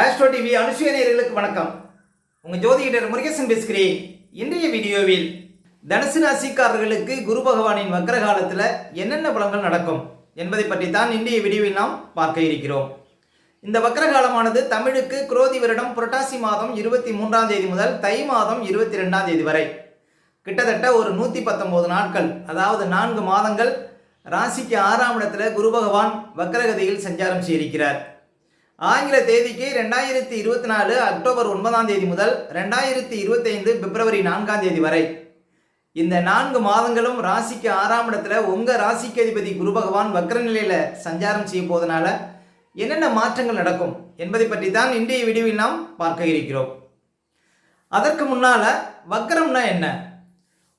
Astro TV அனுஷிய நேர்களுக்கு வணக்கம். உங்கள் ஜோதிடர் முருகேசன் பேசுகிறேன் இன்றைய வீடியோவில் தனுசு ராசிக்காரர்களுக்கு குரு பகவானின் வக்கர காலத்தில் என்னென்ன பலன்கள் நடக்கும் என்பதை பற்றி தான் இன்றைய வீடியோவில் நாம் பார்க்க இருக்கிறோம். இந்த வக்கர காலமானது தமிழுக்கு குரோதி வருடம் புரட்டாசி மாதம் இருபத்தி மூன்றாம் தேதி முதல் தை மாதம் இருபத்தி ரெண்டாம் தேதி வரை. கிட்டத்தட்ட ஒரு நூற்றி பத்தொம்போது நாட்கள் அதாவது நான்கு மாதங்கள் ராசிக்கு ஆறாம் இடத்துல குரு பகவான் வக்கரகதியில் சஞ்சாரம் செய்திருக்கிறார். ஆங்கில தேதிக்கு ரெண்டாயிரத்தி இருபத்தி நாலு அக்டோபர் ஒன்பதாம் தேதி முதல் ரெண்டாயிரத்தி இருபத்தைந்து பிப்ரவரி நான்காம் தேதி வரை. இந்த நான்கு மாதங்களும் ராசிக்கு ஆறாம் இடத்துல உங்கள் ராசிக்கு அதிபதி குரு பகவான் வக்ர நிலையில் சஞ்சாரம் செய்ய போதனால என்னென்ன மாற்றங்கள் நடக்கும் என்பதை பற்றி தான் இன்றைய வீடியோவில் நாம் பார்க்க இருக்கிறோம். அதற்கு முன்னால் வக்கரம்னா என்ன?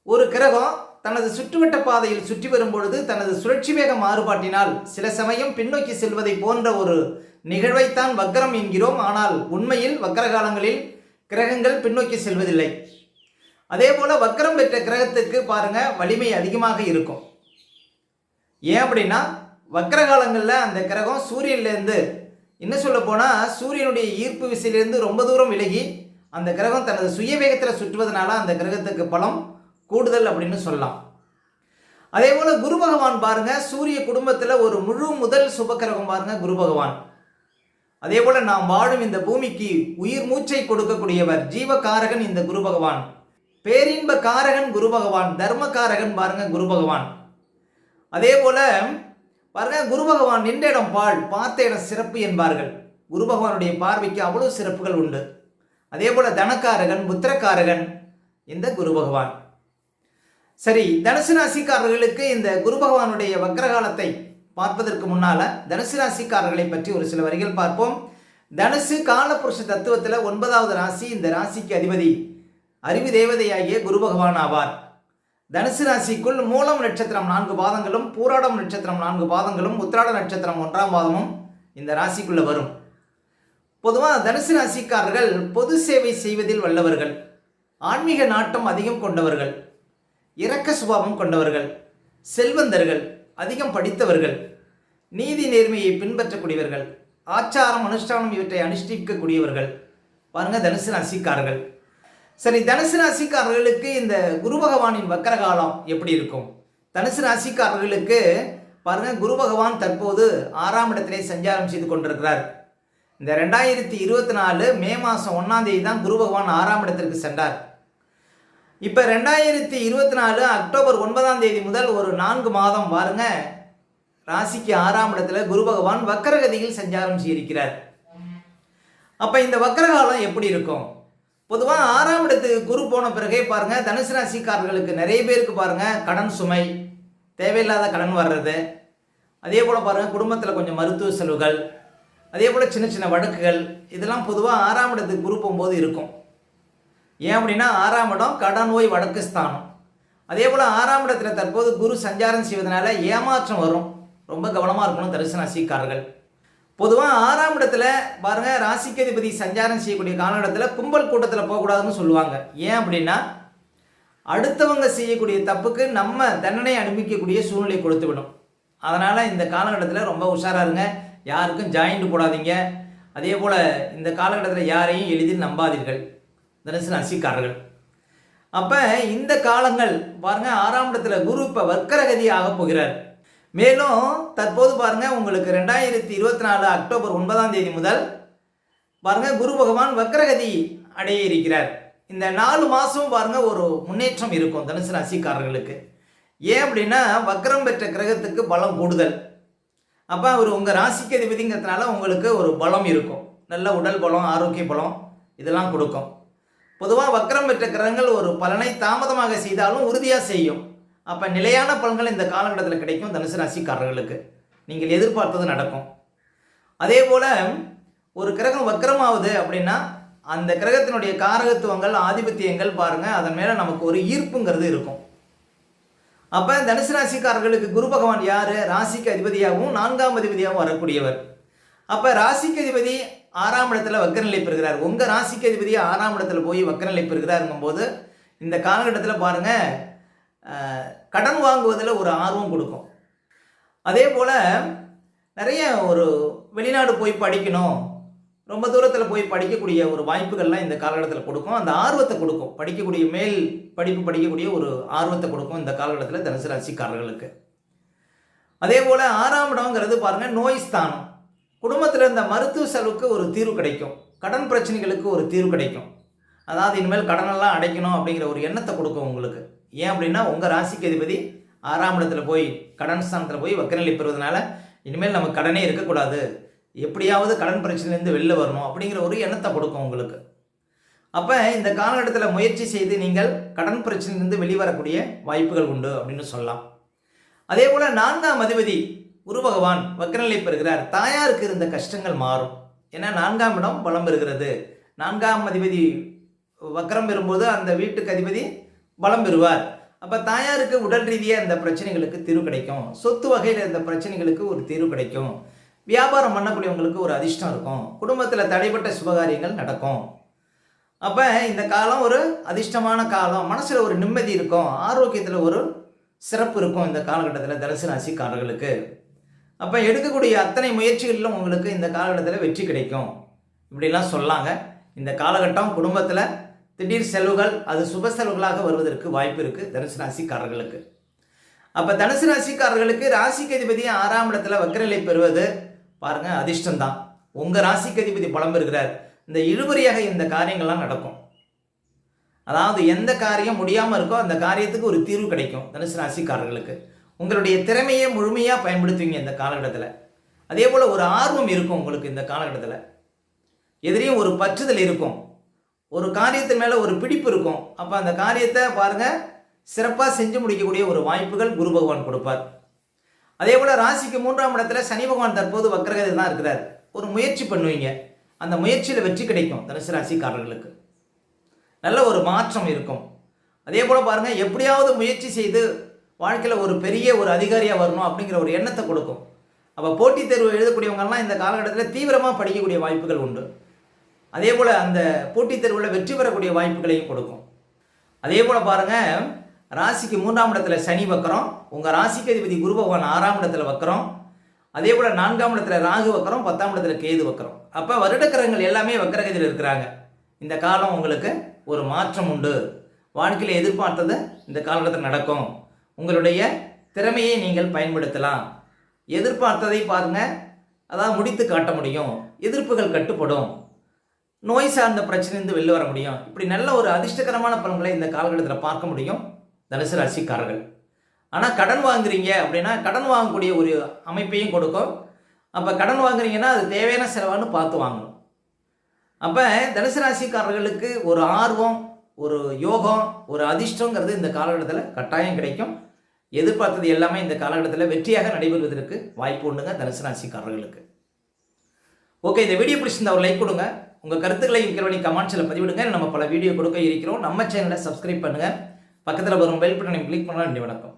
ஒரு கிரகம் தனது சுற்றுவட்ட பாதையில் சுற்றி வரும்பொழுது தனது சுழற்சி வேக மாறுபாட்டினால் சில சமயம் பின்னோக்கி செல்வதை போன்ற ஒரு நிகழ்வைத்தான் வக்கரம் என்கிறோம். ஆனால் உண்மையில் வக்கர காலங்களில் கிரகங்கள் பின்னோக்கி செல்வதில்லை. அதே போல் வக்கரம் பெற்ற கிரகத்துக்கு பாருங்க வலிமை அதிகமாக இருக்கும். ஏன் அப்படின்னா வக்கர காலங்களில் அந்த கிரகம் சூரியன்லேருந்து என்ன சொல்ல போனால் சூரியனுடைய ஈர்ப்பு விசையிலிருந்து ரொம்ப தூரம் விலகி அந்த கிரகம் தனது சுய வேகத்தில் சுற்றுவதனால அந்த கிரகத்துக்கு பலம் கூடுதல் அப்படின்னு சொல்லலாம். அதே போல குரு பகவான் பாருங்க சூரிய குடும்பத்தில் ஒரு முழு முதல் சுபக்கிரகம் பாருங்க குரு பகவான். அதே போல நாம் வாழும் இந்த பூமிக்கு உயிர் மூச்சை கொடுக்கக்கூடியவர் ஜீவகாரகன் இந்த குரு பகவான். பேரின்ப காரகன் குரு பகவான் தர்மகாரகன் பாருங்க குரு பகவான். அதே போல பாருங்க குரு பகவான் நின்ற இடம் பால் பார்த்த இடம் சிறப்பு என்பார்கள். குரு பகவானுடைய பார்வைக்கு அவ்வளவு சிறப்புகள் உண்டு. அதே போல தனக்காரகன் புத்திரக்காரகன் இந்த குரு பகவான். சரி தனுசு ராசிக்காரர்களுக்கு இந்த குரு பகவானுடைய வக்ரகாலத்தை பார்ப்பதற்கு முன்னால தனுசு ராசிக்காரர்களை பற்றி ஒரு சில வரிகள் பார்ப்போம். தனுசு காலபுருஷ தத்துவத்தில் ஒன்பதாவது ராசி இந்த ராசிக்கு அதிபதி அறிவு தேவதையாகிய குரு பகவான் ஆவார். தனுசு ராசிக்குள் மூலம் நட்சத்திரம் நான்கு பாதங்களும் பூராடம் நட்சத்திரம் நான்கு பாதங்களும் உத்திராட நட்சத்திரம் ஒன்றாம் பாதமும் இந்த ராசிக்குள்ளே வரும். பொதுவாக தனுசு ராசிக்காரர்கள் பொது சேவை செய்வதில் வல்லவர்கள். ஆன்மீக நாட்டம் அதிகம் கொண்டவர்கள். இரக்க சுபாவம் கொண்டவர்கள் செல்வந்தர்கள் அதிகம் படித்தவர்கள் நீதி நேர்மையை பின்பற்றக்கூடியவர்கள் ஆச்சாரம் அனுஷ்டானம் இவற்றை அனுஷ்டிக்கக்கூடியவர்கள். பாருங்க தனுசு ராசிக்காரர்கள். சரி தனுசு ராசிக்காரர்களுக்கு இந்த குரு பகவானின் வக்கரகாலம் எப்படி இருக்கும்? தனுசு ராசிக்காரர்களுக்கு பாருங்க குரு பகவான் தற்போது ஆறாம் இடத்திலே சஞ்சாரம் செய்து கொண்டிருக்கிறார். இந்த ரெண்டாயிரத்தி இருபத்தி நாலு மே மாதம் ஒன்றாம் தேதி தான் குரு பகவான் ஆறாம் இடத்திற்கு சென்றார். இப்போ ரெண்டாயிரத்தி இருபத்தி நாலு அக்டோபர் ஒன்பதாம் தேதி முதல் ஒரு நான்கு மாதம் பாருங்க ராசிக்கு ஆறாம் இடத்துல குரு பகவான் வக்கரகதியில் சஞ்சாரம் செய்திருக்கிறார். அப்போ இந்த வக்கரகாலம் எப்படி இருக்கும்? பொதுவாக ஆறாம் இடத்துக்கு குரு போன பிறகே பாருங்க தனுசு ராசிக்காரர்களுக்கு நிறைய பேருக்கு பாருங்க கடன் சுமை தேவையில்லாத கடன் வர்றது. அதே போல் பாருங்க குடும்பத்தில் கொஞ்சம் மருத்துவ செலவுகள் அதே போல் சின்ன சின்ன வழக்குகள் இதெல்லாம் பொதுவாக ஆறாம் இடத்துக்கு குரு போகும்போது இருக்கும். ஏன் அப்படின்னா ஆறாம் இடம் கடன் நோய் வடக்கு ஸ்தானம். அதே போல் ஆறாம் இடத்துல தற்போது குரு சஞ்சாரம் செய்வதனால ஏமாற்றம் வரும். ரொம்ப கவனமாக இருக்கணும் தரிசன ராசிக்காரர்கள் பொதுவாக ஆறாம் இடத்துல பாருங்கள் ராசிக்கதிபதி சஞ்சாரம் செய்யக்கூடிய காலகட்டத்தில் கும்பல் கூட்டத்தில் போகக்கூடாதுன்னு சொல்லுவாங்க. ஏன் அப்படின்னா அடுத்தவங்க செய்யக்கூடிய தப்புக்கு நம்ம தண்டனை அனுபவிக்கக்கூடிய சூழ்நிலை கொடுத்து விடும் அதனால் இந்த காலகட்டத்தில் ரொம்ப உஷாராக இருங்க. யாருக்கும் ஜாயிண்ட் போடாதீங்க. அதே போல் இந்த காலகட்டத்தில் யாரையும் எளிதில் நம்பாதீர்கள். தனுசு ராசிக்காரர்கள். அப்போ இந்த காலங்கள் பாருங்க ஆறாம் இடத்துல குரு இப்போ வக்கரகதி ஆக போகிறார். மேலும் தற்போது பாருங்க உங்களுக்கு ரெண்டாயிரத்தி இருபத்தி நாலு அக்டோபர் ஒன்பதாம் தேதி முதல் பாருங்க குரு பகவான் வக்கரகதி அடைய இருக்கிறார் இந்த நாலு மாதமும் பாருங்க ஒரு முன்னேற்றம் இருக்கும் தனுசு ராசிக்காரர்களுக்கு. ஏன் அப்படின்னா வக்கரம் பெற்ற கிரகத்துக்கு பலம் கூடுதல். அப்போ அவர் உங்கள் ராசிக்கு அதிபதிங்கிறதுனால உங்களுக்கு ஒரு பலம் இருக்கும். நல்ல உடல் பலம் ஆரோக்கிய பலம் இதெல்லாம் கொடுக்கும். பொதுவாக வக்கரம் பெற்ற கிரகங்கள் ஒரு பலனை தாமதமாக செய்தாலும் உறுதியாக செய்யும். அப்போ நிலையான பலன்கள் இந்த காலகட்டத்தில் கிடைக்கும் தனுசு ராசிக்காரர்களுக்கு. நீங்கள் எதிர்பார்த்தது நடக்கும். அதே போல் ஒரு கிரகம் வக்கரமாகுது அப்படின்னா அந்த கிரகத்தினுடைய காரகத்துவங்கள் ஆதிபத்தியங்கள் பாருங்கள் அதன் மேலே நமக்கு ஒரு ஈர்ப்புங்கிறது இருக்கும். அப்போ தனுசு ராசிக்காரர்களுக்கு குரு பகவான் யார்? ராசிக்கு அதிபதியாகவும் நான்காம் அதிபதியாகவும் வரக்கூடியவர். அப்போ ராசிக்கு அதிபதி ஆறாம் இடத்துல வக்கரநிலை பெறுகிறார் உங்கள் ராசிக்கு அதிபதி ஆறாம் இடத்துல போய் வக்கரநிலை பெறுகிறாருங்கும் போது இந்த காலகட்டத்தில் பாருங்கள் கடன் வாங்குவதில் ஒரு ஆர்வம் கொடுக்கும். அதே போல் நிறைய ஒரு வெளிநாடு போய் படிக்கணும் ரொம்ப தூரத்தில் போய் படிக்கக்கூடிய ஒரு வாய்ப்புகள்லாம் இந்த காலகட்டத்தில் கொடுக்கும். அந்த ஆர்வத்தை கொடுக்கும். படிக்கக்கூடிய மேல் படிப்பு படிக்கக்கூடிய ஒரு ஆர்வத்தை கொடுக்கும் இந்த காலகட்டத்தில் தனுசு ராசிக்காரர்களுக்கு. அதே போல் ஆறாம் இடம்ங்கிறது பாருங்கள் நோய் ஸ்தானம். குடும்பத்தில் இருந்த மருத்துவ செலவுக்கு ஒரு தீர்வு கிடைக்கும். கடன் பிரச்சனைகளுக்கு ஒரு தீர்வு கிடைக்கும். அதாவது இனிமேல் கடனெல்லாம் அடைக்கணும் அப்படிங்கிற ஒரு எண்ணத்தை கொடுக்கும் உங்களுக்கு. ஏன் அப்படின்னா உங்கள் ராசிக்கு அதிபதி ஆறாம் இடத்துல போய் கடன் ஸ்தானத்தில் போய் வக்கநிலை பெறுவதனால இனிமேல் நம்ம கடனே இருக்கக்கூடாது. எப்படியாவது கடன் பிரச்சனையிலேருந்து வெளில வரணும் அப்படிங்கிற ஒரு எண்ணத்தை கொடுக்கும் உங்களுக்கு. அப்போ இந்த காலகட்டத்தில் முயற்சி செய்து நீங்கள் கடன் பிரச்சனையிலிருந்து வெளிவரக்கூடிய வாய்ப்புகள் உண்டு அப்படின்னு சொல்லலாம். அதே போல் நான்காம் அதிபதி குரு பகவான் வக்கரநிலை பெறுகிறார். தாயாருக்கு இருந்த கஷ்டங்கள் மாறும். ஏன்னா நான்காம் இடம் பலம் பெறுகிறது. நான்காம் அதிபதி வக்கரம் பெறும்போது அந்த வீட்டுக்கு அதிபதி பலம் பெறுவார். அப்போ தாயாருக்கு உடல் ரீதியாக இந்த பிரச்சனைகளுக்கு தீர்வு கிடைக்கும். சொத்து வகையில் இருந்த பிரச்சனைகளுக்கு ஒரு தீர்வு கிடைக்கும். வியாபாரம் பண்ணக்கூடியவங்களுக்கு ஒரு அதிர்ஷ்டம் இருக்கும். குடும்பத்தில் தடைப்பட்ட சுபகாரியங்கள் நடக்கும். அப்போ இந்த காலம் ஒரு அதிர்ஷ்டமான காலம். மனசில் ஒரு நிம்மதி இருக்கும். ஆரோக்கியத்தில் ஒரு சிறப்பு இருக்கும் இந்த காலகட்டத்தில் தனுசு ராசிக்காரர்களுக்கு. அப்போ எடுக்கக்கூடிய அத்தனை முயற்சிகளிலும் உங்களுக்கு இந்த காலகட்டத்தில் வெற்றி கிடைக்கும். இப்படிலாம் சொல்லாங்க. இந்த காலகட்டம் குடும்பத்தில் திடீர் செலவுகள் அது சுப செலவுகளாக வருவதற்கு வாய்ப்பு இருக்குது தனுசு ராசிக்காரர்களுக்கு. அப்போ தனுசு ராசிக்காரர்களுக்கு ராசிக்கு அதிபதி ஆறாம் இடத்துல வக்கரநிலை பெறுவது பாருங்கள் அதிர்ஷ்டம்தான். உங்கள் ராசிக்கு அதிபதி பலம் பெறுகிறார் இந்த இழுபறியாக இந்த காரியங்கள்லாம் நடக்கும். அதாவது எந்த காரியம் முடியாமல் இருக்கோ அந்த காரியத்துக்கு ஒரு தீர்வு கிடைக்கும் தனுசு ராசிக்காரர்களுக்கு. உங்களுடைய திறமையை முழுமையாக பயன்படுத்துவீங்க இந்த காலகட்டத்தில். அதே போல் ஒரு ஆர்வம் இருக்கும் உங்களுக்கு இந்த காலகட்டத்தில். எதிரையும் ஒரு பற்றுதல் இருக்கும். ஒரு காரியத்தின் மேலே ஒரு பிடிப்பு இருக்கும். அப்போ அந்த காரியத்தை பாருங்கள் சிறப்பாக செஞ்சு முடிக்கக்கூடிய ஒரு வாய்ப்புகள் குரு பகவான் கொடுப்பார். அதே போல் ராசிக்கு மூன்றாம் இடத்துல சனி பகவான் தற்போது வக்கரகதை தான் இருக்கிறார். ஒரு முயற்சி பண்ணுவீங்க. அந்த முயற்சியில் வெற்றி கிடைக்கும் தனுசு ராசிக்காரர்களுக்கு. நல்ல ஒரு மாற்றம் இருக்கும். அதே போல் பாருங்கள் எப்படியாவது முயற்சி செய்து வாழ்க்கையில் ஒரு பெரிய ஒரு அதிகாரியாக வரணும் அப்படிங்கிற ஒரு எண்ணத்தை கொடுக்கும். அப்போ போட்டித் தேர்வு எழுதக்கூடியவங்கெல்லாம் இந்த காலகட்டத்தில் தீவிரமாக படிக்கக்கூடிய வாய்ப்புகள் உண்டு. அதே போல் அந்த போட்டித் தேர்வில் வெற்றி பெறக்கூடிய வாய்ப்புகளையும் கொடுக்கும். அதே போல் பாருங்கள் ராசிக்கு மூன்றாம் இடத்துல சனி வக்கரம் உங்கள் ராசிக்கு அதிபதி குரு பகவான் ஆறாம் இடத்துல வக்கரம் அதே போல் நான்காம் இடத்துல ராகு வக்கரம் பத்தாம் இடத்துல கேது வக்கரம். அப்போ வருடக்கிரகங்கள் எல்லாமே வக்கரகதியில் இருக்கிறாங்க. இந்த காலம் உங்களுக்கு ஒரு மாற்றம் உண்டு. வாழ்க்கையில் எதிர்பார்த்தது இந்த காலகட்டத்தில் நடக்கும். உங்களுடைய திறமையை நீங்கள் பயன்படுத்தலாம். எதிர்பார்த்ததை பாருங்கள் அதாவது முடித்து காட்ட முடியும். எதிர்ப்புகள் கட்டுப்படும். நோய் சார்ந்த பிரச்சனையிலிருந்து வெளில வர முடியும். இப்படி நல்ல ஒரு அதிர்ஷ்டகரமான பலன்களை இந்த காலகட்டத்தில் பார்க்க முடியும். தனுசு ராசிக்காரர்கள். ஆனால் கடன் வாங்குறீங்க அப்படின்னா கடன் வாங்கக்கூடிய ஒரு அமைப்பையும் கொடுக்கும். அப்போ கடன் வாங்குறீங்கன்னா அது தேவையான செலவான்னு பார்த்து வாங்கணும். அப்போ தனுசு ராசிக்காரர்களுக்கு ஒரு ஆர்வம் ஒரு யோகம் ஒரு அதிர்ஷ்டங்கிறது இந்த காலகட்டத்தில் கட்டாயம் கிடைக்கும். எதிர்பார்த்தது எல்லாமே இந்த காலகட்டத்தில் வெற்றியாக நடைபெறுவதற்கு வாய்ப்பு உண்டுங்க தனுசு ராசிக்காரர்களுக்கு. ஓகே இந்த வீடியோ பிடிச்சிருந்தா ஒரு லைக் கொடுங்க. உங்கள் கருத்துக்களை கீழே கமெண்ட்ஸில் பதிவிடுங்க. நம்ம பல வீடியோ கொடுக்க இருக்கிறோம். நம்ம சேனலை சப்ஸ்கிரைப் பண்ணுங்கள் பக்கத்தில் வரும் பெல் பட்டனை கிளிக் பண்ணலாம் நன்றி வணக்கம்.